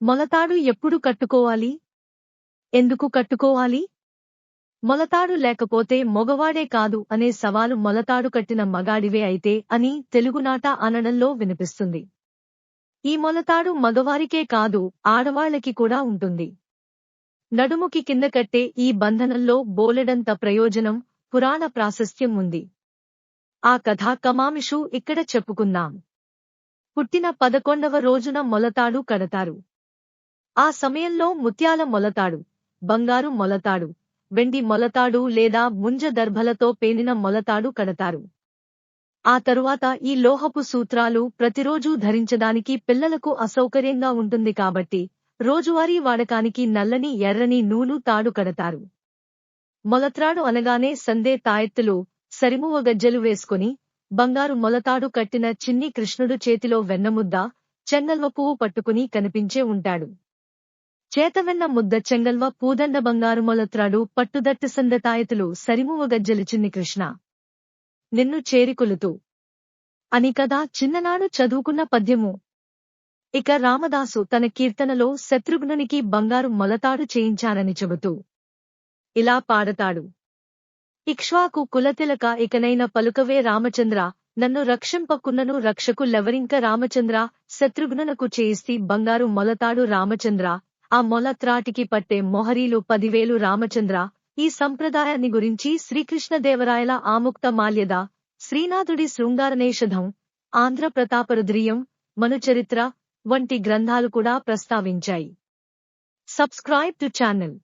మొలతాడు ఎప్పుడు కట్టుకోవాలి? ఎందుకు కట్టుకోవాలి? మొలతాడు లేకపోతే మొగవాడే కాదు అనే సవాలు మొలతాడు కట్టిన మగాడివే అయితే అని తెలుగునాట అనడంలో వినిపిస్తుంది. ఈ మొలతాడు మగవారికే కాదు ఆడవాళ్ళకి కూడా ఉంటుంది. నడుముకి కింద కట్టే ఈ బంధనంలో బోలెడంత ప్రయోజనం పురాణ ప్రాశస్త్యం ఉంది. ఆ కథా కమామిషు ఇక్కడ చెప్పుకుందాం. పుట్టిన పదకొండవ రోజున మొలతాడు కడతారు. ఆ సమయంలో ముత్యాల మొలతాడు బంగారు మొలతాడు వెండి మొలతాడు లేదా ముంజ దర్భలతో పేనిన మొలతాడు కడతారు. ఆ తరువాత ఈ లోహపు సూత్రాలు ప్రతిరోజూ ధరించడానికి పిల్లలకు అసౌకర్యంగా ఉంటుంది కాబట్టి రోజువారీ వాడకానికి నల్లని ఎర్రని నూలు తాడు కడతారు. మొలత్రాడు అనగానే సందే తాయెత్తులు సరిమువ గజ్జెలు వేసుకుని బంగారు మొలతాడు కట్టిన చిన్ని కృష్ణుడు చేతిలో వెన్నముద్ద చెంగల్వ పువ్వు పట్టుకుని కనిపించే ఉంటాడు. చేతవెన్న ముద్ద చెంగల్వ పూదండ బంగారు మొలత్రాడు పట్టుదట్టు సంద తాయతులు సరిమువ గజ్జెలు చిన్ని కృష్ణ. నిన్ను చేరికొలుతూ అని కదా చిన్ననాడు చదువుకున్న పద్యము. ఇక రామదాసు తన కీర్తనలో శత్రుఘ్నునికి బంగారు మొలతాడు చేయించానని చెబుతూ. ఇలా పాడతాడు. ఇక్ష్వాకు కులతిలక ఇకనైన పలుకవే రామచంద్ర నన్ను రక్షింపకున్నను రక్షకులెవరింక రామచంద్ర శత్రుఘ్నునకు చేయిస్తి బంగారు మొలతాడు రామచంద్ర ఆ మొలత్రాటికి పట్టే మొహరీలు పదివేలు రామచంద్ర ఈ సంప్రదాయాన్ని గురించి శ్రీకృష్ణదేవరాయల ఆముక్త మాల్యద శ్రీనాథుడి శృంగారనేషధం ఆంధ్ర ప్రతాపరుద్రియం మనుచరిత్ర వంటి గ్రంథాలు కూడా ప్రస్తావించాయి. Subscribe to channel